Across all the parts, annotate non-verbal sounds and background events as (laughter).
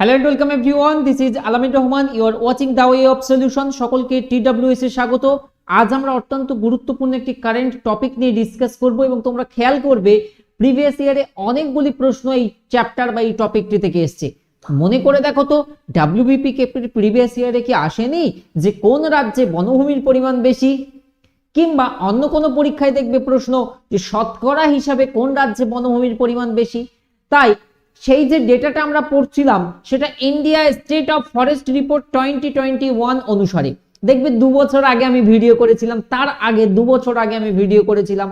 Hello and welcome everyone this is Alamin Rahman you are watching the way of solution সকলকে TWS এ স্বাগত। আজ আমরা অত্যন্ত গুরুত্বপূর্ণ একটি কারেন্ট টপিক নিয়ে ডিসকাস করব এবং তোমরা খেয়াল করবে প্রিভিয়াস ইয়ারে অনেকগুলি প্রশ্ন এই চ্যাপ্টার বা এই টপিকটি থেকে এসছে। মনে করে দেখো তো ডাব্লিউবিপি কে প্রিভিয়াস ইয়ারে কি আসেনি? যে কোন রাজ্যে বনভূমির পরিমাণ বেশি? কিংবা অন্য কোনো পরীক্ষায় দেখবে প্রশ্ন যে শতকরা হিসাবে কোন রাজ্যে বনভূমির পরিমাণ বেশি? তাই সেই যে ডেটাটা আমরা পড়ছিলাম, সেটা India state of forest report twenty twenty one অনুসারে। দেখবে দু বছর আগে আমি ভিডিও করেছিলাম, তার আগে, দু বছর আগে আমি ভিডিও করেছিলাম।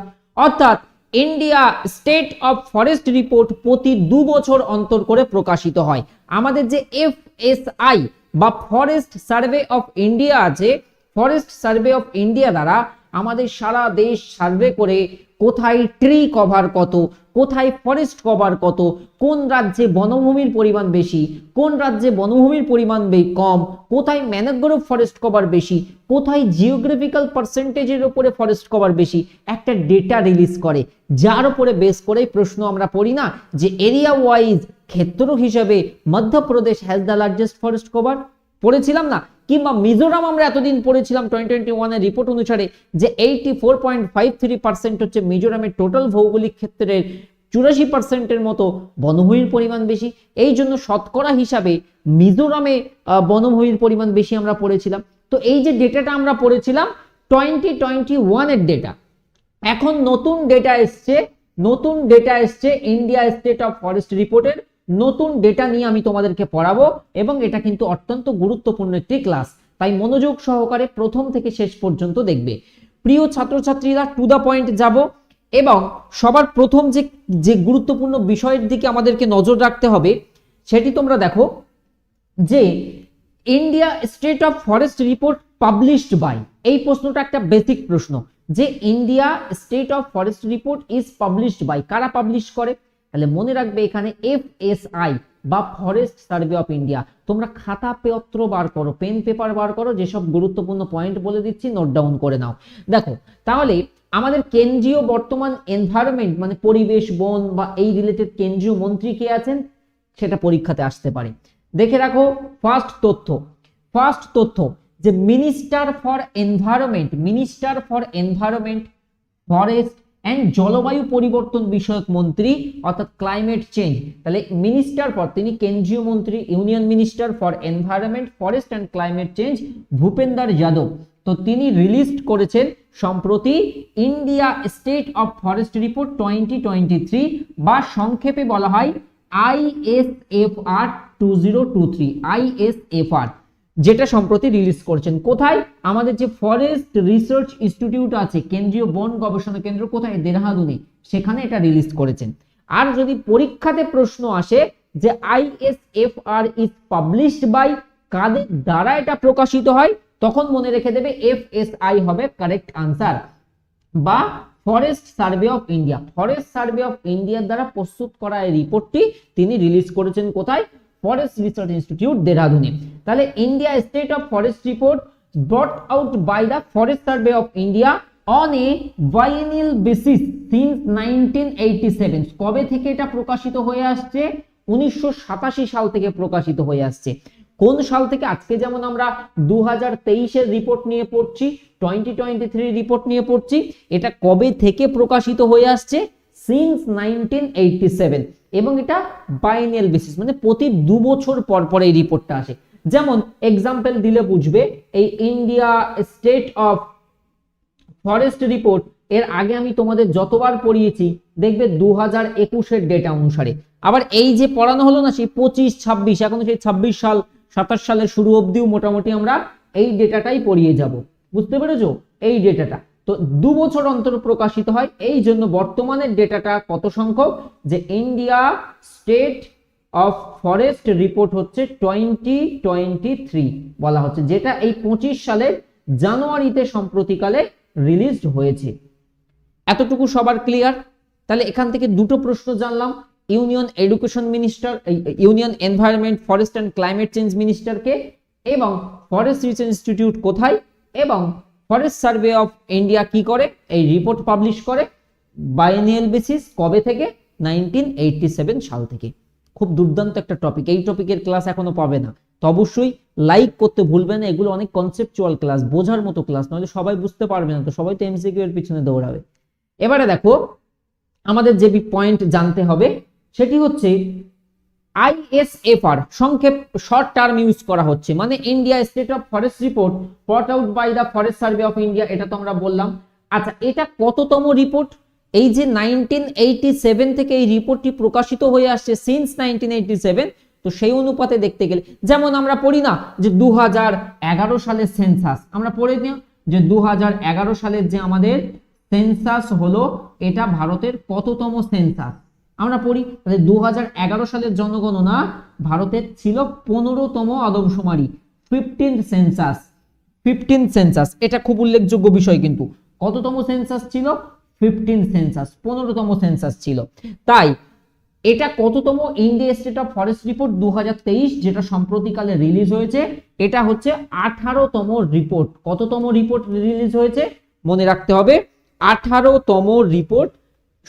অর্থাৎ India state of forest report প্রতি দু বছর অন্তর করে প্রকাশিত হয়। আমাদের যে এফ এস আই বা ফরেস্ট সার্ভে অফ ইন্ডিয়া আছে ফরেস্ট সার্ভে অফ ইন্ডিয়া দ্বারা আমাদের সারা দেশ সার্ভে করে কোথায় ট্রি কভার কত, কোথায় ফরেস্ট কভার কত, কোন রাজ্যে বনভূমির পরিমাণ বেশি, কোন রাজ্যে বনভূমির পরিমাণ কম, কোথায় ম্যানগ্রোভ ফরেস্ট কভার বেশি, কোথায় জিওগ্রাফিক্যাল পার্সেন্টেজের উপরে ফরেস্ট কভার বেশি, একটা ডেটা রিলিজ করে। যার উপরে বেস করে প্রশ্ন আমরা পড়ি না যে এরিয়া ওয়াইজ ক্ষেত্র হিসেবে Madhya Pradesh has the largest forest cover পড়েছিলাম না, কিংবা মিজোরাম আমরা এতদিন পড়েছিলাম টোয়েন্টি টোয়েন্টি ওয়ানের রিপোর্ট অনুসারে যে eighty four point five three percent হচ্ছে মিজোরামের টোটাল ভৌগোলিক ক্ষেত্রের চুরাশি পার্সেন্টের মতো বনভূমির পরিমাণ বেশি। এই জন্য শতকরা হিসাবে মিজোরামে বনভূমির পরিমাণ বেশি আমরা পড়েছিলাম। তো এই যে ডেটাটা আমরা পড়েছিলাম টোয়েন্টি টোয়েন্টি ওয়ানের ডেটা এখন নতুন ডেটা এসছে, নতুন ডেটা এসছে ইন্ডিয়া স্টেট অফ ফরেস্ট রিপোর্টের নতুন ডেটা নিয়ে আমি তোমাদেরকে পড়াবো এবং এটা কিন্তু অত্যন্ত গুরুত্বপূর্ণ একটি ক্লাস তাই মনোযোগ সহকারে প্রথম থেকে শেষ পর্যন্ত দেখবে। প্রিয় ছাত্রছাত্রীরা টু দা পয়েন্ট যাব এবং সবার প্রথম যে যে গুরুত্বপূর্ণ বিষয়ের দিকে আমাদেরকে নজর রাখতে হবে, সেটি তোমরা দেখো যে India state of forest report published by এই প্রশ্নটা একটা বেসিক প্রশ্ন। যে India state of forest report is published by কারা পাবলিশ করে? তাহলে মনে রাখবে এখানে এফ এস আই বা ফরেস্ট সার্ভে অফ ইন্ডিয়া তোমরা খাতা, পত্র বার করো পেন পেপার বার করো, যেসব গুরুত্বপূর্ণ পয়েন্ট বলে দিচ্ছি নোট ডাউন করে নাও। দেখো, তাহলে আমাদের কেন্দ্রীয় বর্তমান এনভায়রনমেন্ট মানে পরিবেশ, বন বা এই রিলেটেড কেন্দ্রীয় মন্ত্রী কে আছেন, সেটা পরীক্ষাতে আসতে পারে। দেখে রাখো ফার্স্ট তথ্য। ফার্স্ট তথ্য, যে minister for environment minister for environment forest and জলবায়ু পরিবর্তন বিষয়ক মন্ত্রী, অর্থাৎ ক্লাইমেট চেঞ্জ তাহলে মিনিস্টার পর তিনি কেন্দ্রীয় মন্ত্রী union minister for environment forest and climate change Bhupender Yadav. তো তিনি রিলিজ করেছেন সম্প্রতি India state of forest report twenty twenty three বা সংক্ষেপে বলা হয় ISFR two zero two three ISFR যেটা সম্প্রতি রিলিজ করছেন। কোথায়? আমাদের যে ফরেস্ট রিসার্চ ইনস্টিটিউট আছে, কেন্দ্রীয় বন গবেষণা কেন্দ্র, কোথায়? দেহরাদুনে সেখানে এটা রিলিজ করেছেন। আর যদি পরীক্ষাতে প্রশ্ন আসে যে আইএসএফআর ইজ পাবলিশড বাই কাদের দ্বারা এটা প্রকাশিত হয়, তখন মনে রেখে দেবে এফএসআই হবে কারেক্ট আনসার বা forest survey of India forest survey of ইন্ডিয়ার দ্বারা প্রস্তুত করা এই রিপোর্টটি তিনি রিলিজ করেছেন কোথায়? ফরেস্ট রিসার্চ ইনস্টিটিউট দেহরাদুনে তাহলে India state of forest report brought out by the forest survey of India on a biennial basis eighty seven কবে থেকে এটা প্রকাশিত হয়ে আসছে? উনিশশো সাতাশি সাল থেকে প্রকাশিত হয়ে আসছে। কোন সাল থেকে? আজকে যেমন আমরা দু হাজার রিপোর্ট নিয়ে পড়ছি টোয়েন্টি টোয়েন্টি থ্রি রিপোর্ট নিয়ে পড়ছি, এটা কবে থেকে প্রকাশিত হয়ে আসছে? সিন্স নাইনটিন এইটটি সেভেন এবং এটা বাইনিয়াল বেসিস মানে প্রতি দু বছর পর পর এই রিপোর্টটা আসে। যেমন এক্সাম্পল দিলে বুঝবে, এই India state of forest report এর আগে আমি তোমাদের যতবার পড়িয়েছি, দেখবে দু হাজার একুশের ডেটা অনুসারে। আবার এই যে পড়ানো হলো না, সেই পঁচিশ, ছাব্বিশ, এখন সেই ছাব্বিশ সাল, সাতাশ সালের শুরু অবধিও মোটামুটি আমরা এই ডেটাটাই পড়িয়ে যাব। বুঝতে পেরেছ? এই ডেটাটা তো দু বছর অন্তর প্রকাশিত হয়। এই জন্য বর্তমানের ডেটাটা কত সংখ্যক? যে India state of forest report হচ্ছে টোয়েন্টি টোয়েন্টি থ্রি বলা হচ্ছে, যেটা এই পঁচিশ সালের জানুয়ারিতে সম্প্রতিকালে রিলিজড হয়েছে। এতটুকু সবার ক্লিয়ার? তাহলে এখান থেকে দুটো প্রশ্ন জানলাম। Union education minister union environment, forest and climate change মিনিস্টারকে এবং ফরেস্ট রিসার্চ ইনস্টিটিউট কোথায় এবং ফরেস্ট সার্ভে অফ ইন্ডিয়া কি করে? এই রিপোর্ট পাবলিশ করে বাইনিয়াল বেসিস কবে থেকে? নাইনটিন সাল থেকে। খুব দুর্দান্ত একটা টপিক এই টপিকের ক্লাস এখনও পাবে না। তো অবশ্যই লাইক করতে ভুলবে না। এগুলো অনেক কনসেপচুয়াল ক্লাস বোঝার মতো ক্লাস নাহলে সবাই বুঝতে পারবে না। তো সবাই তো এমসিকিউ এর পিছনে দৌড়াবে। এবারে দেখো, আমাদের যে পয়েন্ট জানতে হবে, সেটি হচ্ছে আইএসএফআর সংক্ষেপ শর্ট টার্ম ইউজ করা হচ্ছে। মানে India state of forest report put out by the forest survey of India এটা তো আমরা বললাম। আচ্ছা এটা কততম রিপোর্ট এই যে নাইনটিন থেকে এই রিপোর্টটি প্রকাশিত হয়ে আসছে সিন্স নাইনটিন তো সেই অনুপাতে দেখতে গেলে, যেমন আমরা পড়ি না যে দু হাজার এগারো সালের সেন্সাস আমরা পড়ে নিই যে দু হাজার এগারো সালের যে আমাদের সেন্সাস হলো, এটা ভারতের কততম সেন্সাস আমরা পড়ি, তাহলে দু হাজার এগারো সালের জনগণনা ভারতের ছিল পনেরোতম আদমশুমারি ফিফটিন সেন্সাস ফিফটিন সেন্সাস এটা খুব উল্লেখযোগ্য বিষয় কিন্তু। কততম সেন্সাস ছিল? ফিফটিন সেন্সাস পনেরোতম সেন্সাস ছিল। তাই, এটা কততম India state of forest report দু হাজার তেইশ, যেটা সম্প্রতিকালে রিলিজ হয়েছে? এটা হচ্ছে আঠারোতম রিপোর্ট কততম রিপোর্ট রিলিজ হয়েছে? মনে রাখতে হবে, আঠারোতম রিপোর্ট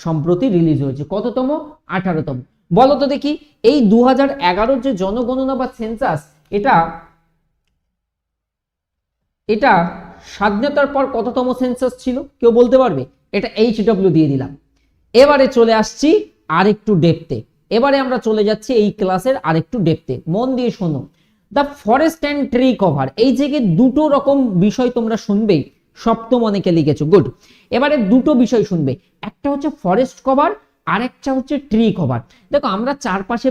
সম্প্রতি রিলিজ হয়েছে। কততম? আঠারোতম। বলো তো দেখি, এই দু হাজার যে জনগণনা বা সেন্সাস এটা এটা স্বাধীনতার পর কততম সেন্সাস ছিল? কেউ বলতে পারবে? এটা এইচ ডব্লিউ দিয়ে দিলাম। এবারে চলে আসছি আরেকটু ডেপতে এবারে আমরা চলে যাচ্ছি এই ক্লাসের আরেকটু ডেপতে মন দিয়ে শোনো। The forest and tree cover এই জায়গায় দুটো রকম বিষয় তোমরা শুনবে সপ্তম অনেকে লিখেছো গুড এবারে দুটো বিষয় শুনবে, একটা হচ্ছে ফরেস্ট কভার আর একটা হচ্ছে ট্রি কভার দেখো, আমরা চারপাশে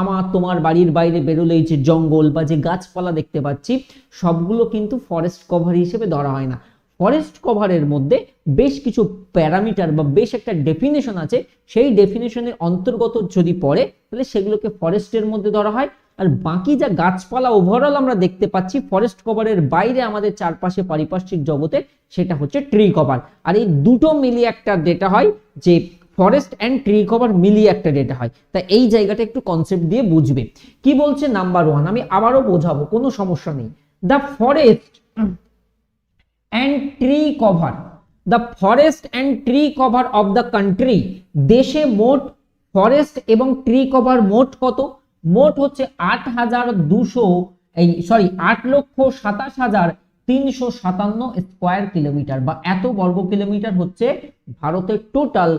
আমার তোমার বাড়ির বাইরে বেরোলেই যে জঙ্গল বা যে গাছপালা দেখতে পাচ্ছি, সবগুলো কিন্তু ফরেস্ট কভার হিসেবে ধরা হয় না। ফরেস্ট কভারের মধ্যে বেশ কিছু প্যারামিটার বা বেশ একটা ডেফিনেশন আছে। সেই ডেফিনেশনের অন্তর্গত যদি পড়ে, তাহলে সেগুলোকে ফরেস্টের মধ্যে ধরা হয়। আর বাকি যা গাছপালা ওভারঅল আমরা দেখতে পাচ্ছি ফরেস্ট কভারের বাইরে আমাদের চারপাশে পারিপার্শ্বিক জগতে সেটা হচ্ছে ট্রি কভার আর এই দুটো মিলিয়ে একটা ডেটা হয় যে ফরেস্ট অ্যান্ড ট্রি কভার মিলিয়ে একটা ডেটা হয়। তা এই জায়গাটা একটু কনসেপ্ট দিয়ে বুঝবে। কি বলছে নাম্বার ওয়ান আমি আবারও বোঝাবো, কোনো সমস্যা নেই। The forest and tree cover the forest and tree cover of the country দেশে মোট ফরেস্ট এবং ট্রি কভার মোট কত? মোট হচ্ছে আট হাজার দুশো, এই সরি আট লক্ষ সাতাশ হাজার তিনশো সাতান্ন স্কোয়ার কিলোমিটার বা এত বর্গ কিলোমিটার হচ্ছে ভারতের total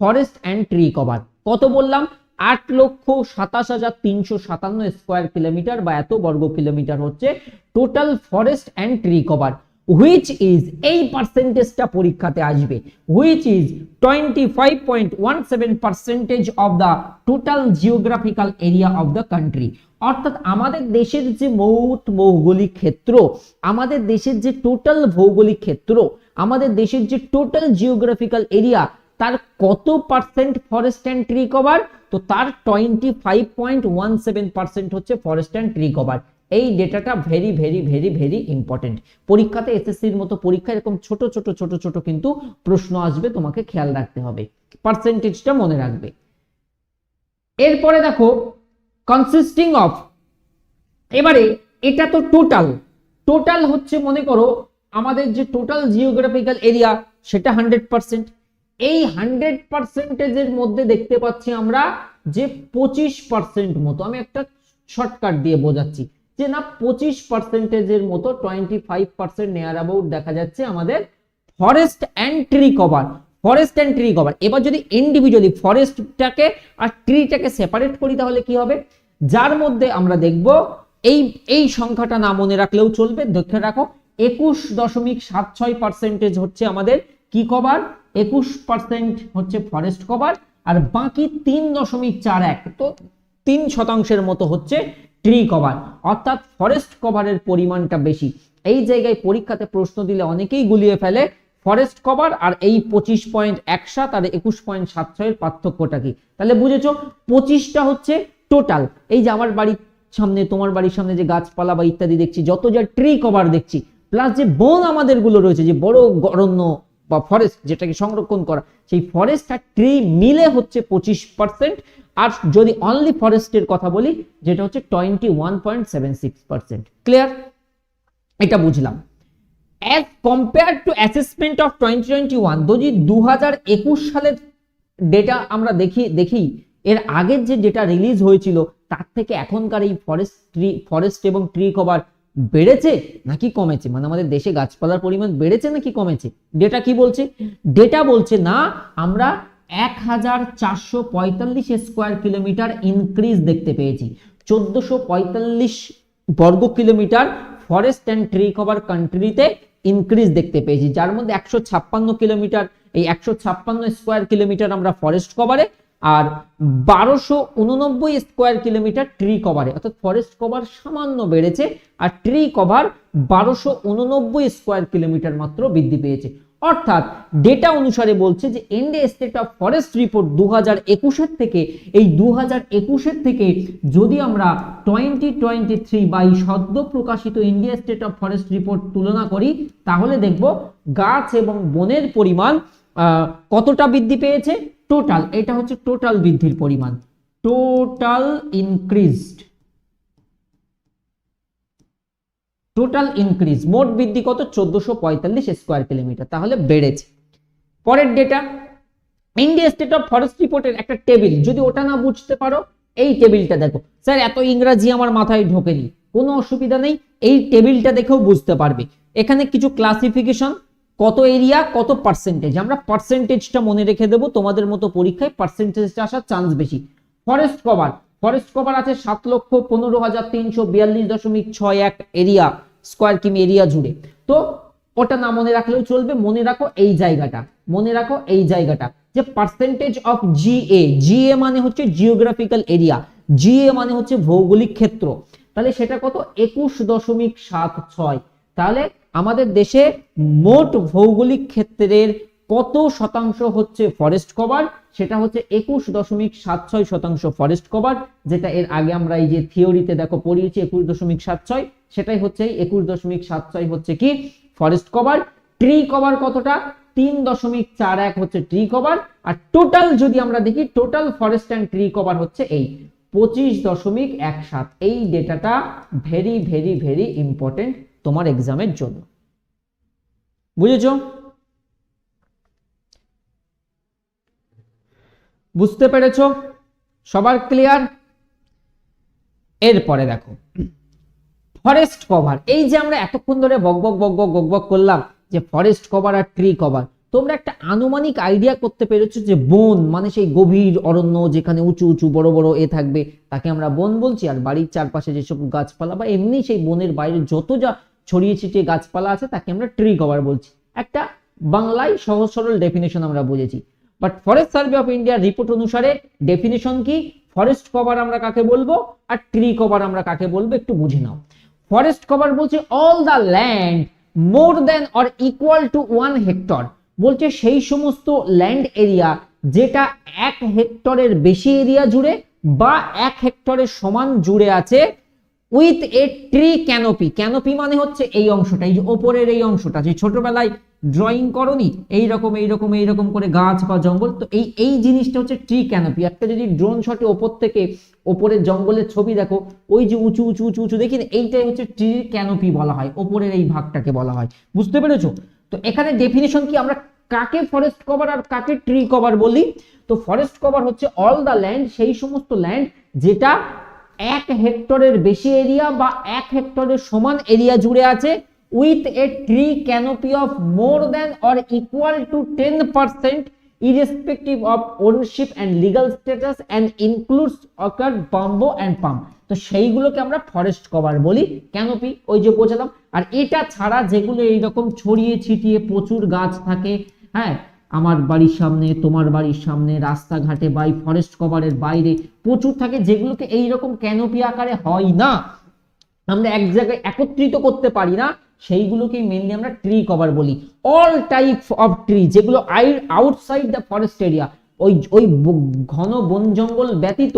forest and tree cover কত বললাম? আট লক্ষ সাতাশ হাজার তিনশো সাতান্ন স্কোয়ার কিলোমিটার বা এত বর্গ কিলোমিটার হচ্ছে total forest and tree cover which is এই পার্সেন্টেজটা পরীক্ষাতে আসবে which is twenty five point one seven percentage of the total geographical area of the country অর্থাৎ আমাদের দেশের যে মোট ভৌগোলিক ক্ষেত্র, আমাদের দেশের যে টোটাল ভৌগোলিক ক্ষেত্র, আমাদের দেশের যে টোটাল জিওগ্রাফিক্যাল এরিয়া তার কত percent forest and tree cover তো তার twenty five point one seven percent হচ্ছে ফরেস্ট অ্যান্ড ট্রি কভার এই ডেটাটা very very very very important পরীক্ষাতে এসএসসির মতো পরীক্ষা এরকম ছোট ছোট ছোট ছোট কিন্তু প্রশ্ন আসবে, তোমাকে খেয়াল রাখতে হবে। পার্সেন্টেজটা মনে রাখবে। এরপরে দেখো কনসিস্টিং অফ এবারে এটা তো টোটাল টোটাল হচ্ছে মনে করো, আমাদের যে টোটাল জিওগ্রাফিক্যাল এরিয়া সেটা হান্ড্রেড পার্সেন্ট এই হান্ড্রেড পার্সেন্টেজের মধ্যে দেখতে পাচ্ছি আমরা যে পঁচিশ পার্সেন্ট মতো। আমি একটা শর্টকাট দিয়ে বোঝাচ্ছি। যে না পঁচিশ পার্সেন্টেজের মতো twenty five percent near about দেখা যাচ্ছে আমাদের forest and tree cover forest and tree cover এবার যদি ইন্ডিভিজুয়ালি ফরেস্টটাকে আর ট্রিটাকে সেপারেট করি তাহলে কি হবে? যার মধ্যে আমরা দেখব এই এই সংখ্যাটা না মনে রাখলেও চলবে, দেখে রাখো, একুশ দশমিক সাত ছয় পার্সেন্টেজ হচ্ছে আমাদের কি কভার একুশ পার্সেন্ট হচ্ছে ফরেস্ট কভার আর বাকি তিন দশমিক চার এক, তো তিন শতাংশের মতো হচ্ছে ট্রি কভার অর্থাৎ ফরেস্ট কভারের পরিমাণটা বেশি। এই জায়গায় পরীক্ষাতে প্রশ্ন দিলে অনেকেই গুলিয়ে ফেলে ফরেস্ট কভার আর এই পঁচিশ পয়েন্ট এক সাত আর একুশ পয়েন্ট সাত ছয়ের পার্থক্যটা কি? তাহলে বুঝেছ, পঁচিশটা হচ্ছে টোটাল এই যে আমার বাড়ির সামনে, তোমার বাড়ির সামনে যে গাছপালা বা ইত্যাদি দেখছি, যত যা ট্রি কভার দেখছি প্লাস যে বন আমাদেরগুলো রয়েছে, যে বড় অরণ্য বা ফরেস্ট যেটাকে সংরক্ষণ করা, সেই ফরেস্ট আর ট্রি মিলে হচ্ছে পঁচিশ পার্সেন্ট আর যদি অনলি ফরেস্টের কথা বলি, যেটা হচ্ছে twenty one point seven six percent clear এটা বুঝলাম। As compare to assessment of twenty twenty one যদি দু হাজার একুশ সালের ডেটা আমরা দেখি দেখি, এর আগের যে ডেটা রিলিজ হয়েছিল, তার থেকে এখনকার এই ফরেস্ট ট্রি ফরেস্ট এবং ট্রি কভার বেড়েছে নাকি কমেছে? মানে আমাদের দেশে গাছপালার পরিমাণ বেড়েছে নাকি কমেছে? ডেটা কি বলছে? ডেটা বলছে, না, আমরা এক হাজার চারশো পঁয়তাল্লিশ স্কোয়ার কিলোমিটার ইনক্রিজ দেখতে পেয়েছি। চোদ্দশো পঁয়তাল্লিশ বর্গ kilometre forest and tree cover কান্ট্রিতে ইনক্রিজ দেখতে পেয়েছি। যার মধ্যে একশো ছাপ্পান্ন কিলোমিটার, এই একশো ছাপ্পান্ন স্কোয়ার কিলোমিটার আমরা ফরেস্ট কভারে আর বারোশো উননব্বই স্কোয়ার কিলোমিটার ট্রি কভারে অর্থাৎ ফরেস্ট কভার সামান্য বেড়েছে আর ট্রি কভার বারোশো উননব্বই স্কোয়ার কিলোমিটার মাত্র বৃদ্ধি পেয়েছে। অর্থাৎ ডেটা অনুসারে বলছে যে India state of forest report দু হাজার একুশের থেকে, এই দু হাজার একুশের থেকে যদি আমরা টোয়েন্টি টোয়েন্টি থ্রি বাই সদ্য প্রকাশিত India state of forest report তুলনা করি, তাহলে দেখব গাছ এবং বনের পরিমাণ কতটা বৃদ্ধি পেয়েছে? টোটাল এটা হচ্ছে টোটাল বৃদ্ধির পরিমাণ। টোটাল ইনক্রিজড টোটাল ইনক্রিজ মোট বৃদ্ধি কত? চোদ্দশো পঁয়তাল্লিশ স্কোয়ার কিলোমিটার তাহলে বেড়েছে। পরের data India state of forest রিপোর্টের একটা টেবিল যদি ওটা না বুঝতে পারো, এই টেবিলটা দেখো। স্যার, এত ইংরাজি আমার মাথায় ঢোকেনি। কোনো অসুবিধা নেই। এই টেবিলটা দেখেও বুঝতে পারবে। এখানে কিছু ক্লাসিফিকেশন কত এরিয়া কত পার্সেন্টেজ আমরা পার্সেন্টেজটা মনে রেখে দেবো। তোমাদের মতো পরীক্ষায় পার্সেন্টেজটা আসার চান্স বেশি। ফরেস্ট কভার ফরেস্ট কভার আছে সাত লক্ষ পনেরো হাজার তিনশো বিয়াল্লিশ দশমিক ছয় এক এরিয়া, স্কোয়ার কিমি এরিয়া জুড়ে। তো ওটা না মনে রাখলেও চলবে, মনে রাখো এই জায়গাটা, মনে রাখো এই জায়গাটা। যে পার্সেন্টেজ অফ জিএ জিএ মানে হচ্ছে জিওগ্রাফিক্যাল এরিয়া জিএ মানে হচ্ছে ভৌগোলিক ক্ষেত্র। তাহলে সেটা কত? একুশ দশমিক সাত ছয়। তাহলে আমাদের দেশে মোট ভৌগোলিক ক্ষেত্রের কত শতাংশ হচ্ছে ফরেস্ট কভার সেটা হচ্ছে একুশ দশমিক সাত ছয় শতাংশ ফরেস্ট কভার যেটা এর আগে আমরা এই যে থিওরিতে দেখো পড়িয়েছি একুশ দশমিক সাত ছয়, সেটাই হচ্ছে একুশ দশমিক সাত ছয় হচ্ছে কি? ফরেস্ট কভার ট্রি কভার কতটা? তিন দশমিক চার এক হচ্ছে ট্রি কভার আর টোটাল যদি আমরা দেখি total forest and tree cover হচ্ছে এই পঁচিশ দশমিক এক সাত। এই ডেটাটা ভেরি ভেরি ভেরি ইম্পর্টেন্ট তোমার এক্সামের জন্য। বুঝেছ? বুঝতে পেরেছ? সবার ক্লিয়ার এরপরে দেখো। ফরেস্ট কভার এই যে আমরা এতক্ষণ ধরে বক বক বক বক বক বক করলাম যে ফরেস্ট কভার আর ট্রি কভার তোমরা একটা আনুমানিক আইডিয়া করতে পেরেছ যে বন মানে সেই গভীর অরণ্য যেখানে উঁচু উঁচু বড় বড় এ থাকবে, তাকে আমরা বন বলছি। আর বাড়ির চারপাশে যেসব গাছপালা বা এমনি সেই বনের বাইরে যত যা ছড়িয়ে ছিটিয়ে গাছপালা আছে, তাকে আমরা ট্রি কভার বলছি। একটা বাংলায় সহজ সরল ডেফিনেশন আমরা বুঝেছি। বাট ফরেস্ট সার্ভে অফ ইন্ডিয়ার রিপোর্ট অনুসারে ডেফিনেশন কি? ফরেস্ট কভার আমরা কাকে বলব? আর ট্রি কভার আমরা কাকে বলব? একটু বুঝে নাও। ফরেস্ট কভার বলছে all the land more than or equal to one hectare বলছে সেই সমস্ত ল্যান্ড এরিয়া যেটা এক হেক্টরের বেশি এরিয়া জুড়ে বা এক হেক্টরের সমান জুড়ে আছে with a tree canopy canopy মানে হচ্ছে এই অংশটা, এই যে ওপরের এই অংশটা, যে ছোটবেলায় ড্রয়িং করনি, এইরকম এইরকম এইরকম করে গাছ বা জঙ্গল, তো এই এই জিনিসটা হচ্ছে ট্রি ক্যানোপি একটা যদি ড্রোন শটে ওপর থেকে ওপরের জঙ্গলের ছবি দেখো, ওই যে উঁচু উঁচু উঁচু উঁচু, দেখি এইটাই হচ্ছে ট্রি ক্যানোপি বলা হয়, ওপরের এই ভাগটাকে বলা হয়। বুঝতে পেরেছ? তো এখানে ডেফিনেশন কি? আমরা কাকে ফরেস্ট কভার আর কাকে ট্রি কভার বলি? তো ফরেস্ট কভার হচ্ছে অল দ্য ল্যান্ড সেই সমস্ত ল্যান্ড যেটা এক হেক্টরের বেশি এরিয়া বা এক হেক্টরের সমান এরিয়া জুড়ে আছে with a tree canopy of more than or equal to ten percent irrespective of ownership and legal status, and includes occur bamboo and palm. তো সেইগুলোকে আমরা ফরেস্ট কভার বলি ক্যানোপি ওই যে বোঝালাম। আর এটা ছাড়া যেগুলো এইরকম ছড়িয়ে ছিটিয়ে প্রচুর গাছ থাকে হ্যাঁ আমার বাড়ির সামনে, তোমার বাড়ির সামনে, রাস্তাঘাটে বাই ফরেস্ট কভারের বাইরে প্রচুর থাকে যেগুলোকে এইরকম ক্যানোপি আকারে হয় না। আমরা এক জায়গায় একত্রিত করতে পারি না, সেইগুলোকেই মেনলি আমরা ট্রি কভার বলি। অল টাইপ অফ ট্রি যেগুলো I outside the forest area ওই ওই ঘন বন জঙ্গল ব্যতীত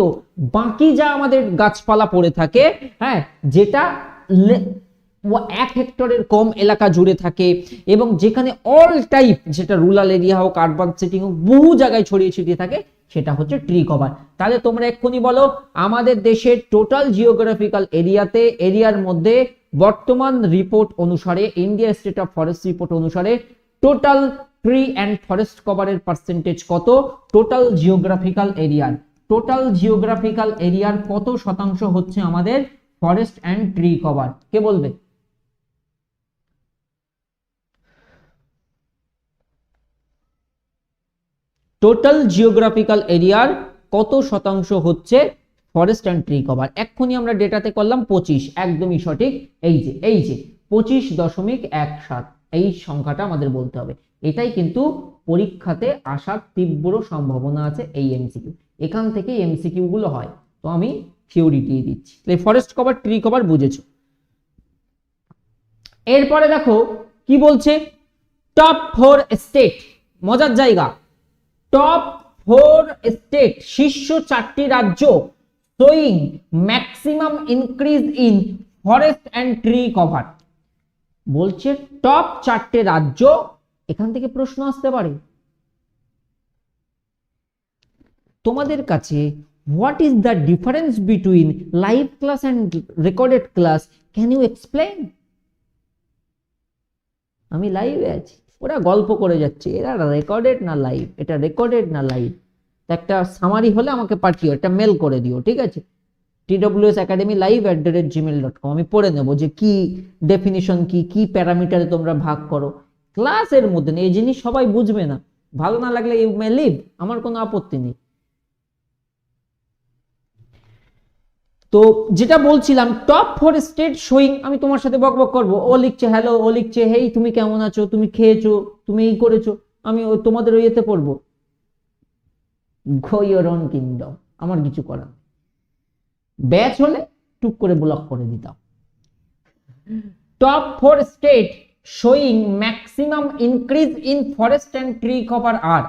বাকি যা আমাদের গাছপালা পড়ে থাকে হ্যাঁ যেটা এক হেক্টরের কম এলাকা জুড়ে থাকে এবং যেখানে অল টাইপ যেটা রুরাল এরিয়া হোক আরবান সিটিং হোক, বহু জায়গায় ছড়িয়ে ছিটিয়ে থাকে, সেটা হচ্ছে ট্রি কভার তাহলে তোমরা এক্ষুনি বলো, আমাদের দেশের টোটাল জিওগ্রাফিক্যাল এরিয়াতে এরিয়ার মধ্যে বর্তমান রিপোর্ট অনুসারে India state of forest report অনুসারে টোটাল ট্রি অ্যান্ড ফরেস্ট কভারের পার্সেন্টেজ কত? টোটাল জিওগ্রাফিক্যাল এরিয়ার টোটাল জিওগ্রাফিক্যাল এরিয়ার কত শতাংশ হচ্ছে আমাদের ফরেস্ট অ্যান্ড ট্রি কভার কে বলবে? টোটাল জিওগ্রাফিক্যাল এরিয়ার কত শতাংশ হচ্ছে ফরেস্ট অ্যান্ড ট্রি কভার এক্ষুনি আমরা ডেটাতে করলাম পঁচিশ। একদমই সঠিক। এই যে এই যে, পঁচিশ দশমিক এক সাত। এই সংখ্যাটা আমাদের বলতে হবে। এটাই কিন্তু পরীক্ষাতে আসার তীব্র সম্ভাবনা আছে এই এমসিকিউ এখান থেকে এমসিকিউ গুলো হয়। তো আমি থিওরি দিয়ে দিচ্ছি। ফরেস্ট কভার ট্রি কভার বুঝেছ? এরপরে দেখো কি বলছে? টপ ফোর স্টেট মজার জায়গা। টপ ফোর স্টেট শীর্ষ চারটি রাজ্য showing maximum increase in forest and tree cover বলছে টপ চারটে রাজ্য, এখান থেকে প্রশ্ন আসতে পারে। তোমাদের কাছে what is the difference between live class and recorded class can you explain আমি লাইভে আছি। ওরা গল্প করে যাচ্ছে, এরা রেকর্ডেড না লাইভ এটা রেকর্ডেড না লাইভ একটা সামারি হলে আমাকে পাঠিও, একটা মেল করে দিও, ঠিক আছে? TWS academy live at the rate Gmail dot com আমি পড়ে নেব যে কি ডেফিনিশন কি কি প্যারামিটারে তোমরা ভাগ করো। ক্লাসের মধ্যে এই জিনিস সবাই বুঝবে না। ভালো না লাগলে ইউ মে লিভ আমার কোনো আপত্তি নেই। তো যেটা বলছিলাম টপ ফোর স্টেট শোয়িং আমি তোমার সাথে বক বক করব। ও লিখছে হ্যালো ও লিখছে হেই তুমি কেমন আছো? তুমি খেয়েছো? তুমি এই করেছ? আমি তোমাদের ওই ইয়েতে পড়ব। কিংডম আমার কিছু করার ব্যাচ হলে টুক করে ব্লক করে দিতাম। Top four state showing maximum increase in forest and tree cover আর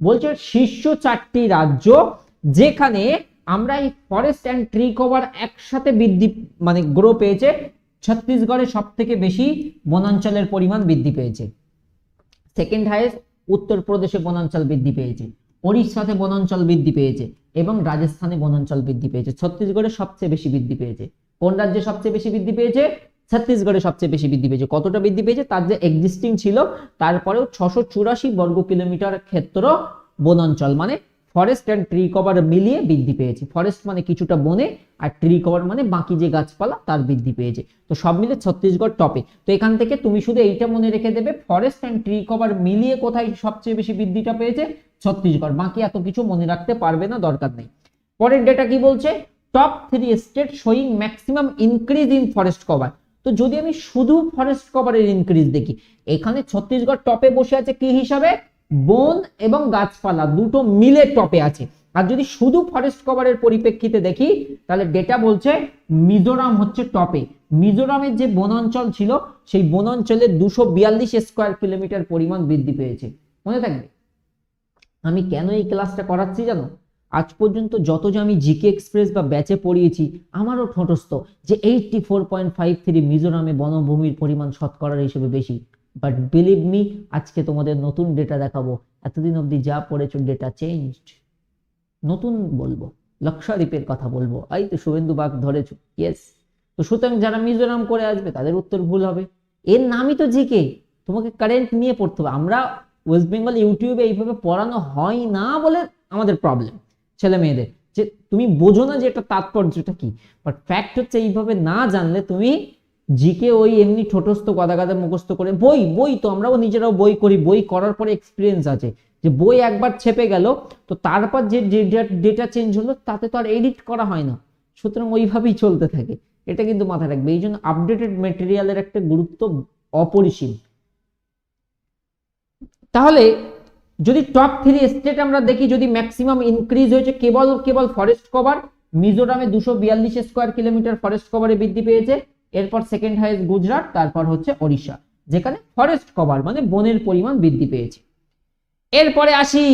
বলছে, শীর্ষ চারটি রাজ্য যেখানে আমরা এই ফরেস্ট অ্যান্ড ট্রি কভার একসাথে বৃদ্ধি মানে গ্রো পেয়েছে, ছত্তিশগড়ে সব থেকে বেশি বনাঞ্চলের পরিমাণ বৃদ্ধি পেয়েছে। সেকেন্ড হাইয়েস্ট উত্তরপ্রদেশে বনাঞ্চল বৃদ্ধি পেয়েছে, ওড়িশাতে বনাঞ্চল বৃদ্ধি পেয়েছে এবং রাজস্থানে বনাঞ্চল বৃদ্ধি পেয়েছে। ছত্তিশগড়ে সবচেয়ে বেশি বৃদ্ধি পেয়েছে। কোন রাজ্যে সবচেয়ে বেশি বৃদ্ধি পেয়েছে? ছত্তিশগড়ে সবচেয়ে বেশি বৃদ্ধি পেয়েছে। কতটা বৃদ্ধি পেয়েছে? তার যে এক্সিস্টিং ছিল, তারপরেও ছশো চুরাশি বর্গ কিলোমিটার ক্ষেত্র বনাঞ্চল মানে ফরেস্ট অ্যান্ড ট্রি কভার মিলিয়ে বৃদ্ধি পেয়েছে। ফরেস্ট মানে কিছুটা বনে আর ট্রি কভার মানে বাকি যে গাছপালা তার বৃদ্ধি পেয়েছে। তো সব মিলে ছত্তিশগড় টপে তো এখান থেকে তুমি শুধু এইটা মনে রেখে দেবে ফরেস্ট অ্যান্ড ট্রি কভার মিলিয়ে কোথায় সবচেয়ে বেশি বৃদ্ধিটা পেয়েছে? ছত্তিশগড়। বাকি এত কিছু মনে রাখতে পারবে না, দরকার নেই। পরের ডেটা কি বলছে? Top three state showing maximum increase in forest cover তো যদি আমি শুধু ফরেস্ট কভারের ইনক্রিজ দেখি, এখানে ছত্তিশগড় টপে বসে আছে কি হিসাবে? বন এবং গাছপালা দুটো মিলে টপে আছে। আর যদি শুধু ফরেস্ট কভারের পরিপ্রেক্ষিতে দেখি, তাহলে ডেটা বলছে মিজোরাম হচ্ছে টপে। মিজোরামের যে বনাঞ্চল ছিল, সেই বনাঞ্চলে দুশো বিয়াল্লিশ স্কোয়ার কিলোমিটার পরিমাণ বৃদ্ধি পেয়েছে। মনে থাকবে? আমি কেন এই ক্লাসটা করাচ্ছি জানো? আজ পর্যন্ত যত যে আমি জিকে এক্সপ্রেস বা ব্যাচে পড়িয়েছি, আমারও ঠোঁটস্থ যে eighty four point five three মিজোরামে বনভূমির পরিমাণ শতকরার হিসেবে বেশি। বাট বিলিভ মি আজকে তোমাদের নতুন ডেটা দেখাবো। এতদিন অবধি যা পড়েছো ডেটা চেঞ্জড নতুন বলব লক্ষাদ্বীপের কথা বলব। এই তো শুভেন্দু বাগ ধরেছো। ইয়েস তো সুতরাং যারা মিজোরাম করে আসবে, তাদের উত্তর ভুল হবে। এর নামই তো জিকে তোমাকে কারেন্ট নিয়ে পড়তে হবে। আমরা ওয়েস্ট বেঙ্গল ইউটিউবে এইভাবে পড়ানো হয় না বলে আমাদের প্রবলেম ছেলে মেয়েদের। যে তুমি বোঝো না যে এটা তাৎপর্যটা কি। বাট ফ্যাক্ট হচ্ছে এইভাবে না জানলে তুমি জিকে ওই এমনি ঠোঁটস্থ, গাদা গাদা মুখস্থ করে, বই বই তো আমরাও নিজেরাও বই করি, বই করার পরে এক্সপিরিয়েন্স আছে। যে বই একবার ছেপে গেল, তো তারপর যে ডেটা চেঞ্জ হলো, তাতে তো আর এডিট করা হয় না। সুতরাং ওইভাবেই চলতে থাকে। এটা কিন্তু মাথায় রাখবে। এই জন্য আপডেটেড মেটেরিয়ালের একটা গুরুত্ব অপরিসীম। তাহলে যদি টপ থ্রি স্টেট আমরা দেখি, যদি ম্যাক্সিমাম ইনক্রিজ হয়েছে, কেবল কেবল ফরেস্ট কভার মিজোরামে দুশো বিয়াল্লিশ স্কোয়ার কিলোমিটার ফরেস্ট কভারে বৃদ্ধি পেয়েছে। এরপর সেকেন্ড হাইয়েস্ট গুজরাট, তারপর হচ্ছে ওড়িশা, যেখানে ফরেস্ট কভার মানে বনের পরিমাণ বৃদ্ধি পেয়েছে। এরপরে আসি।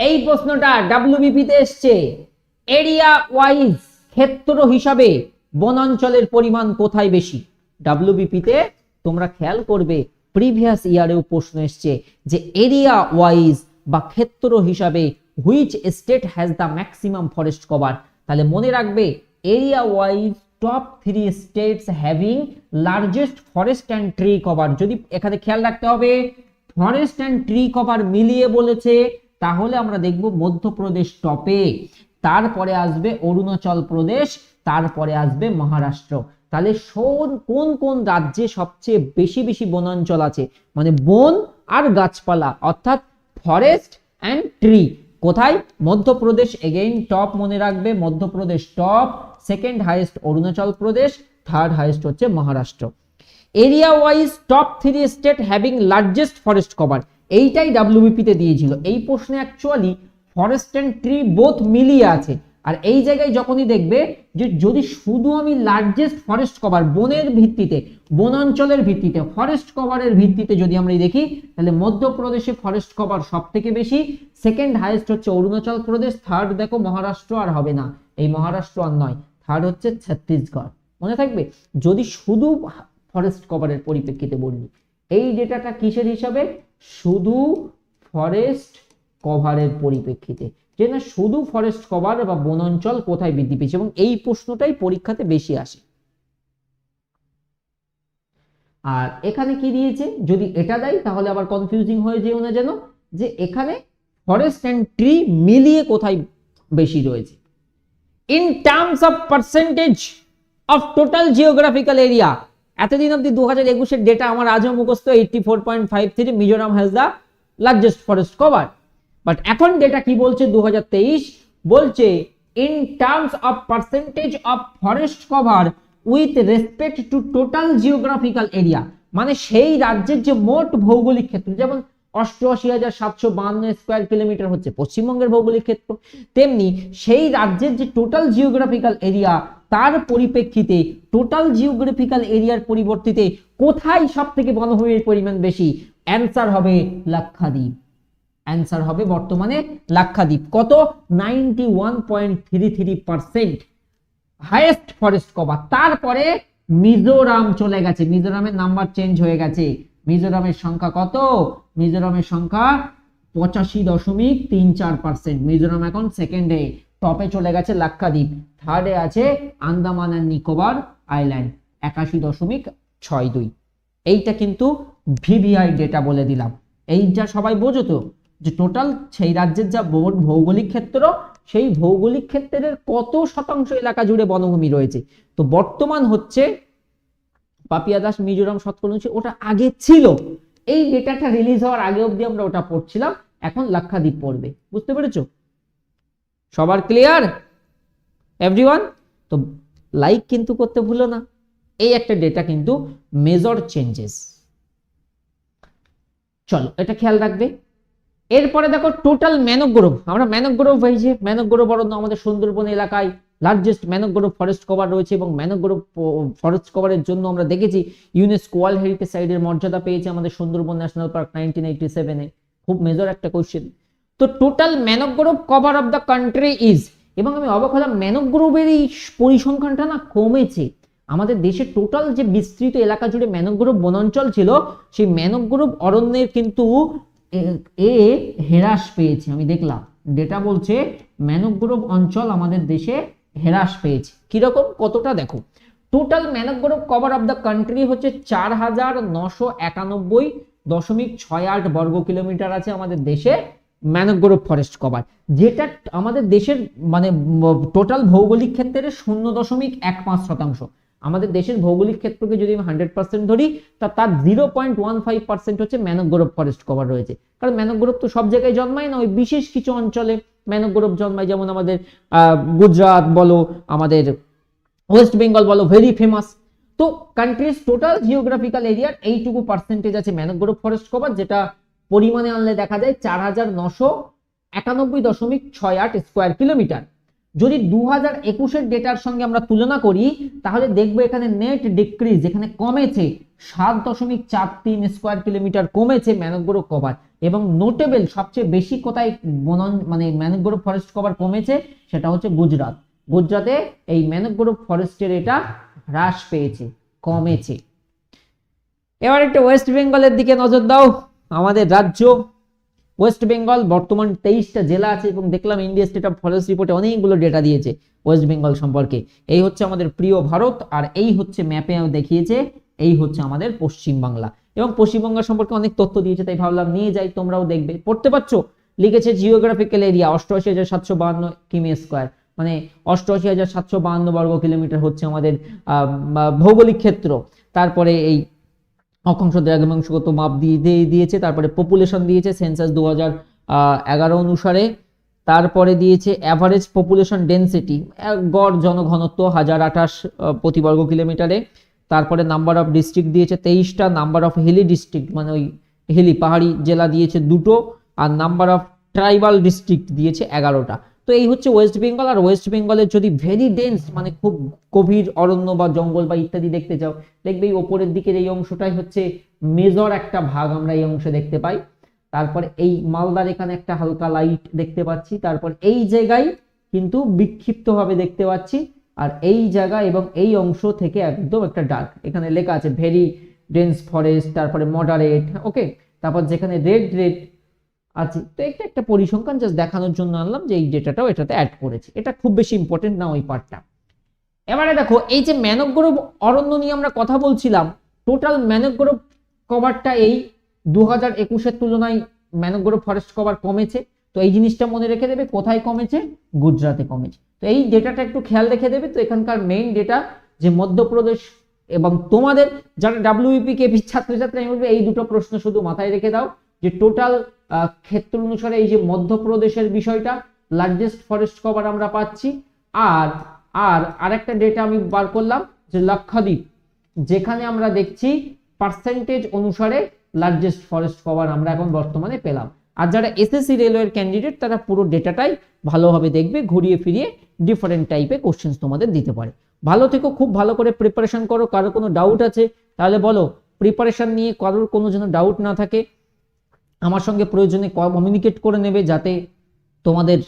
এই প্রশ্নটা ডাব্লিউবিপি তে এসছে। এরিয়া ওয়াইজ ক্ষেত্র হিসাবে বনাঞ্চলের পরিমাণ কোথায় বেশি? ডাব্লিউবিপি তে তোমরা খেয়াল করবে প্রিভিয়াস ইয়ারেও প্রশ্ন এসছে যে এরিয়া ওয়াইজ বা ক্ষেত্র হিসাবে which state has the maximum forest cover তাহলে মনে রাখবে area wise top three states having largest forest and tree cover যদি এখানে খেয়াল রাখতে হবে ফরেস্ট অ্যান্ড ট্রি কভার মিলিয়ে বলেছে, তাহলে আমরা দেখব মধ্যপ্রদেশ টপে তারপরে আসবে অরুণাচল প্রদেশ, তারপরে আসবে মহারাষ্ট্র। তাহলে কোন কোন রাজ্যে সবচেয়ে বেশি বেশি বনাঞ্চল আছে? মানে বন আর গাছপালা, অর্থাৎ ফরেস্ট অ্যান্ড ট্রি কোথায়? মধ্যপ্রদেশ এগেইন টপ মনে রাখবে, Madhya Pradesh top second highest Arunachal Pradesh third highest হচ্ছে Maharashtra area wise top three state having largest forest cover এইটাই ডাব্লিউবিপি তে দিয়েছিল। এই প্রশ্নে actually forest and tree both মিলিয়ে আছে। আর এই জায়গায় যখনই দেখবে যে যদি শুধু আমি লার্জেস্ট ফরেস্ট কভার বনের ভিত্তিতে, বনাঞ্চলের ভিত্তিতে ফরেস্ট কভারের ভিত্তিতে যদি আমরা দেখি, তাহলে মধ্যপ্রদেশে ফরেস্ট কভার সব থেকে বেশি সেকেন্ড হাইয়েস্ট হচ্ছে অরুণাচল প্রদেশ থার্ড দেখো মহারাষ্ট্র আর হবে না। এই মহারাষ্ট্র আর নয়। থার্ড হচ্ছে ছত্তিশগড়। মনে থাকবে? যদি শুধু ফরেস্ট কভারের পরিপ্রেক্ষিতে বললি এই ডেটাটা কিসের হিসাবে? শুধু ফরেস্ট কভারের পরিপ্রেক্ষিতে। যে না শুধু ফরেস্ট কভার বা বনাঞ্চল কোথায় বৃদ্ধি পেয়েছে এবং এই প্রশ্নটাই পরীক্ষাতে বেশি আসে। আর এখানে কি দিয়েছে? যদি এটা দেয়, তাহলে আবার কনফিউজিং হয়ে যেও না যেন, যে এখানে ফরেস্ট অ্যান্ড ট্রি মিলিয়ে কোথায় বেশি রয়েছে। In terms of percentage of total geographical area এতদিন অব্দি দু হাজার একুশের ডেটা আমার আজও মুখস্থ eighty four point five three Mizoram has the largest forest cover but এখন ডেটা কি বলছে দু হাজার তেইশ? বলছে in terms of percentage of forest cover with respect to total geographical area মানে সেই রাজ্যের যে মোট ভৌগোলিক ক্ষেত্র, যেমন অষ্টআশি হাজার সাতশো বান্ন স্কোয়ার কিলোমিটার হচ্ছে পশ্চিমবঙ্গের ভৌগোলিক ক্ষেত্র। তেমনি সেই রাজ্যের যে টোটাল জিওগ্রাফিক্যাল এরিয়া তার পরিপ্রেক্ষিতে টোটাল জিওগ্রাফিক্যাল এরিয়ার পরিবর্তিতে কোথায় সব থেকে বনভূমির পরিমাণ বেশি? অ্যান্সার হবে লাক্ষাদ্বীপ। অ্যান্সার হবে বর্তমানে লাক্ষাদ্বীপ। কত? Ninety one point three three percent highest forest cover তারপরে মিজোরাম চলে গেছে। মিজোরামের নাম্বার চেঞ্জ হয়ে গেছে। মিজোরামের সংখ্যা কত? মিজোরামের সংখ্যা পঁচাশি দশমিক তিন চার পার্সেন্ট মিজোরাম এখন সেকেন্ডে টপে চলে গেছে লাক্ষাদ্বীপ। থার্ডে আছে আন্দামান অ্যান্ড নিকোবর আইল্যান্ড একাশি দশমিক ছয় দুই। এইটা কিন্তু ভিভিআই ডেটা বলে দিলাম। এইটা সবাই বোঝো তো? যে টোটাল সেই রাজ্যের যা ভৌগোলিক ক্ষেত্র, সেই ভৌগোলিক ক্ষেত্রের কত শতাংশ এলাকা জুড়ে বনভূমি রয়েছে? তো বর্তমান হচ্ছে পাপিয়া দাস, মিজোরাম শতকরণশী ওটা আগে ছিল। এই ডেটাটা রিলিজ হওয়ার আগে অবধি আমরা ওটা পড়ছিলাম, এখন লাক্ষাদ্বীপ পড়বে। বুঝতে পেরেছ? সবার ক্লিয়ার এভরিওয়ান তো লাইক কিন্তু করতে ভুলো না। এই একটা ডেটা কিন্তু মেজর চেঞ্জেস চলো, এটা খেয়াল রাখবে। এরপরে দেখো টোটাল ম্যানগ্রোভ আমরা ম্যানগ্রোভ হয়েছে ম্যানগ্রোভ অরণ্য আমাদের সুন্দরবন এলাকায়। লার্জেস্ট ম্যানগ্রোভ ফরেস্ট কভার রয়েছে এবং ম্যানগ্রোভ ফরেস্ট কভারের জন্য আমরা দেখেছি ইউনেস্কো ওয়ার্ল্ড হেরিটেজ সাইডের মর্যাদা পেয়েছে আমাদের Sundarban national park nineteen eighty সেভেনে খুব মেজর একটা কোয়েশ্চেন তো total mangrove cover of the country is এবং আমি অবাক হলাম ম্যানগ্রোভের এই পরিসংখ্যানটা না কমেছে। আমাদের দেশে টোটাল যে বিস্তৃত এলাকা জুড়ে ম্যানগ্রোভ বনাঞ্চল ছিল, সেই ম্যানগ্রোভ অরণ্যের কিন্তু, এ- এ হ্রাস পেয়েছে। আমি দেখলাম ডেটা বলছে ম্যানগ্রোভ অঞ্চল আমাদের দেশে হ্রাস পেয়েছে। কীরকম? কতটা? দেখো। Total mangrove cover of the country হচ্ছে চার হাজার নশো একানব্বই দশমিক ছয় আট বর্গ কিলোমিটার আছে আমাদের দেশে ম্যানগ্রোভ ফরেস্ট কভার যেটা আমাদের দেশের মানে টোটাল ভৌগোলিক ক্ষেত্রে শূন্য দশমিক এক পাঁচ শতাংশ। আমাদের দেশের ভৌগোলিক ক্ষেত্রকে যদি আমি হান্ড্রেড পার্সেন্ট ধরি, তা তার zero point one five percent হচ্ছে ম্যানগ্রোভ ফরেস্ট কভার রয়েছে। কারণ ম্যানগ্রোভ তো সব জায়গায় জন্মায় না, ওই বিশেষ কিছু অঞ্চলে। ম্যানগ্রোভ জন্মায় যেমন আমাদের গুজরাট বলো, আমাদের ওয়েস্ট বেঙ্গল বলো ভেরি ফেমাস তো কান্ট্রিজ টোটাল জিওগ্রাফিক্যাল এরিয়ার এইটুকু পার্সেন্টেজ আছে ম্যানগ্রোভ ফরেস্ট কভার যেটা পরিমাণে আনলে দেখা যায় চার হাজার নশো একানব্বই দশমিক ছয় আট স্কোয়ার কিলোমিটার যদি দু হাজার একুশের ডেটার সঙ্গে আমরা তুলনা করি, তাহলে দেখব এখানে নেট ডিক্রিজ এখানে কমেছে সাত দশমিক চার তিন স্কোয়ার কিলোমিটার কমেছে ম্যানগ্রোভ কভার এবং নোটেবল সবচেয়ে বেশি কোথায় বনন মানে ম্যানগ্রোভ ফরেস্ট কভার কমেছে সেটা হচ্ছে গুজরাট। গুজরাটে এই ম্যানগ্রোভ ফরেস্টের এটা হ্রাস পেয়েছে, কমেছে। এবার একটু ওয়েস্ট বেঙ্গলের দিকে নজর দাও, আমাদের রাজ্য। ওয়েস্ট বেঙ্গল বর্তমান তেইশটা জেলা আছে এবং দেখলাম ইন্ডিয়া স্টেট অফ ফরেস্ট রিপোর্টে অনেকগুলো ডেটা দিয়েছে ওয়েস্ট বেঙ্গল সম্পর্কে। এই হচ্ছে আমাদের প্রিয় ভারত আর এই হচ্ছে ম্যাপে দেখিয়েছে, এই হচ্ছে আমাদের পশ্চিম বাংলা এবং পশ্চিমবঙ্গ সম্পর্কে অনেক তথ্য দিয়েছে, তাই ভাবলাম নিয়ে যাই, তোমরাও দেখবে। পড়তে পারছ? লিখেছে জিওগ্রাফিক্যাল এরিয়া অষ্টআশি হাজার সাতশো বাহান্ন কিমি স্কোয়ার মানে অষ্টআশি হাজার সাতশো বাহান্ন বর্গ কিলোমিটার হচ্ছে আমাদের ভৌগোলিক ক্ষেত্র। তারপরে এই অক্ষাংশ দ্রাঘিমাংশগত মাপ দিয়ে দিয়ে দিয়েছে, তারপরে পপুলেশন দিয়েছে সেন্সাস দু হাজার এগারো অনুসারে। তারপরে দিয়েছে অ্যাভারেজ পপুলেশন ডেন্সিটি গড় জনঘনত্ব হাজার আঠাশ প্রতি বর্গ কিলোমিটারে তারপরে নাম্বার অফ ডিস্ট্রিক্ট দিয়েছে তেইশটা নাম্বার অফ হিলি ডিস্ট্রিক্ট মানে ওই হিলি পাহাড়ি জেলা দিয়েছে দুটো, আর নাম্বার অফ ট্রাইবাল ডিস্ট্রিক্ট দিয়েছে এগারোটা। তো এই হচ্ছে ওয়েস্ট বেঙ্গল আর ওয়েস্ট বেঙ্গলের যদি ভেরি ডেন্স মানে খুব গভীর অরণ্য বা জঙ্গল বা ইত্যাদি দেখতে চাও, দেখবে এই ওপরের দিকের এই অংশটাই হচ্ছে মেজর একটা ভাগ আমরা এই অংশে দেখতে পাই। তারপরে এই মালদার এখানে একটা হালকা লাইট দেখতে পাচ্ছি। তারপর এই জায়গায় কিন্তু বিক্ষিপ্তভাবে দেখতে পাচ্ছি। আর এই জায়গা এবং এই অংশ থেকে একদম একটা ডার্ক। এখানে লেখা আছে ভেরি ডেন্স ফরেস্ট, তারপরে মডারেট, ওকে? তারপর যেখানে রেড রেড আছে। তো এটা একটা পরিসংখ্যান জাস্ট দেখানোর জন্য আনলাম যে এই ডেটাটাও এটাতে অ্যাড করেছি। এটা খুব বেশি ইম্পর্টেন্ট না ওই পার্টটা এবারে দেখো, এই যে ম্যানগ্রোভ অরণ্য নিয়ে আমরা কথা বলছিলাম টোটাল ম্যানগ্রোভ কভারটা এই দু হাজার একুশের তুলনায় ম্যানগ্রোভ ফরেস্ট কভার কমেছে। তো এই জিনিসটা মনে রেখে দেবে, কোথায় কমেছে? গুজরাটে কমেছে। তো এই ডেটাটা একটু খেয়াল রেখে দেবে, তো এখানকার মেইন ডেটা যে মধ্যপ্রদেশ এবং তোমাদের যারা ডাব্লিউপি কে ছাত্রছাত্রী, আমি বলব এই দুটো প্রশ্ন শুধু মাথায় রেখে দাও, যে টোটাল ক্ষেত্র অনুসারে এই যে মধ্যপ্রদেশের বিষয়টা লার্জেস্ট ফরেস্ট কভার আমরা পাচ্ছি, আর আর আরেকটা ডেটা আমি বার করলাম, যে লাক্ষাদ্বীপ, যেখানে আমরা দেখছি পার্সেন্টেজ অনুসারে লার্জেস্ট ফরেস্ট কভার আমরা এখন বর্তমানে পেলাম। আর যারা এসএসসি রেলওয়ের ক্যান্ডিডেট তারা পুরো ডেটাটাই ভালোভাবে দেখবে, ঘুরিয়ে ফিরিয়ে ডিফারেন্ট টাইপের কোশ্চেন্স তোমাদের দিতে পারে। ভালো থেকো, খুব ভালো করে প্রিপারেশন করো, কারও কোনো ডাউট আছে, তাহলে বলো প্রিপারেশন নিয়ে কারোর কোনো যেন ডাউট না থাকে, আমার সঙ্গে প্রয়োজনে কমিউনিকেট করে নেবে যাতে তোমাদের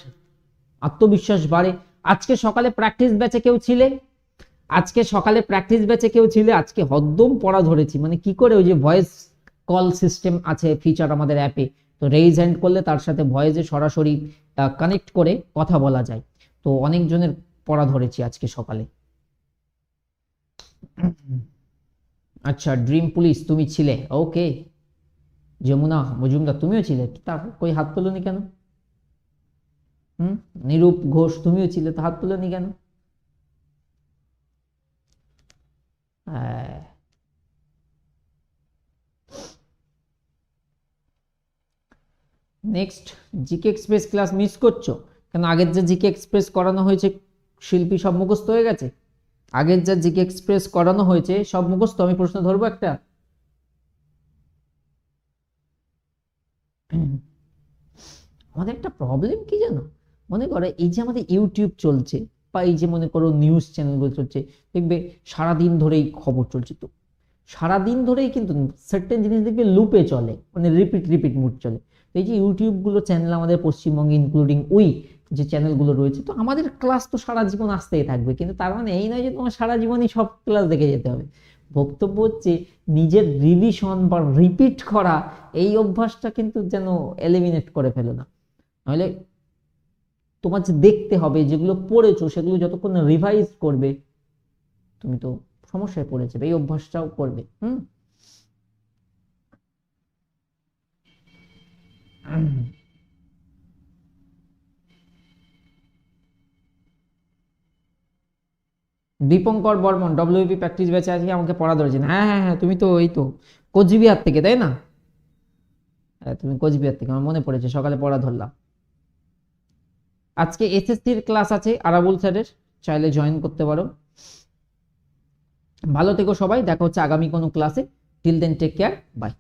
আত্মবিশ্বাস বাড়ে। আজকে সকালে প্র্যাকটিস ব্যাচে কেউ ছিলে? আজকে সকালে প্র্যাকটিস ব্যাচে কেউ ছিলে? আজকে হদ্দম পড়া ধরেছি। মানে কি করে ওই যে ভয়েস কল সিস্টেম আছে ফিচার আমাদের অ্যাপে তো রেইজ হ্যান্ড করলে তার সাথে ভয়েসে সরাসরি কানেক্ট করে কথা বলা যায়। তো অনেকজনের পড়া ধরেছি আজকে সকালে। আচ্ছা ড্রিম পুলিশ তুমি ছিলে? ওকে যমুনা, মজুমদার, তুমিও ছিলে? তা কই, হাত তোলনি কেন? হুম? নিরূপ ঘোষ, তুমিও ছিলে? তো হাত তোলনি কেন? হ্যাঁ next GK express class miss করছ? কেন আগের যে জিকে এক্সপ্রেস করানো হয়েছে, শিল্পী সব মুখস্থ হয়ে গেছে? আগের যা জিকে এক্সপ্রেস করানো হয়েছে, সব মুখস্থ, আমি প্রশ্ন ধরবো একটা? আমাদের একটা প্রবলেম কি জানো? মনে করো, এই যে আমাদের ইউটিউব চলছে, বা এই যে মনে করো নিউজ চ্যানেলগুলো চলছে, দেখবে সারাদিন ধরেই খবর চলছে তো। সারাদিন ধরেই কিন্তু সার্টেন জিনিস দেখবে লুপে চলে মানে রিপিট রিপিট মুড চলে। এই যে ইউটিউবগুলো চ্যানেল আমাদের পশ্চিমবঙ্গে ইনক্লুডিং উই যে চ্যানেলগুলো রয়েছে, তো আমাদের ক্লাস তো সারা জীবন আসতেই থাকবে। কিন্তু তার মানে এই নয় যে তোমার সারা জীবনই সব ক্লাস দেখে যেতে হবে। বক্তব্য হচ্ছে নিজের রিভিশন বা রিপিট করা, এই অভ্যাসটা কিন্তু যেন এলিমিনেট করে ফেলো না। নাহলে তোমার যে দেখতে হবে, যেগুলো পড়েছো, সেগুলো যতক্ষণ রিভাইজ করবে, তুমি তো সমস্যায় পড়ে যাবে এই অভ্যাসটাও করবে, হুম? (clears throat) দীপঙ্কর বর্মন ডব্লিউপি প্র্যাকটিস ব্যাচে আজকে আমাকে পড়া ধরেছেন হ্যাঁ হ্যাঁ হ্যাঁ তুমি তো এই তো, কোচবিহার থেকে, তাই না? হ্যাঁ তুমি কোচবিহার থেকে, আমার মনে পড়েছে, সকালে পড়া ধরলাম। আজকে এসএসসির ক্লাস আছে, আরাবুল স্যারের চাইলে জয়েন করতে পারো। ভালো থেকো সবাই, দেখা হচ্ছে আগামী কোনো ক্লাসে till then take care bye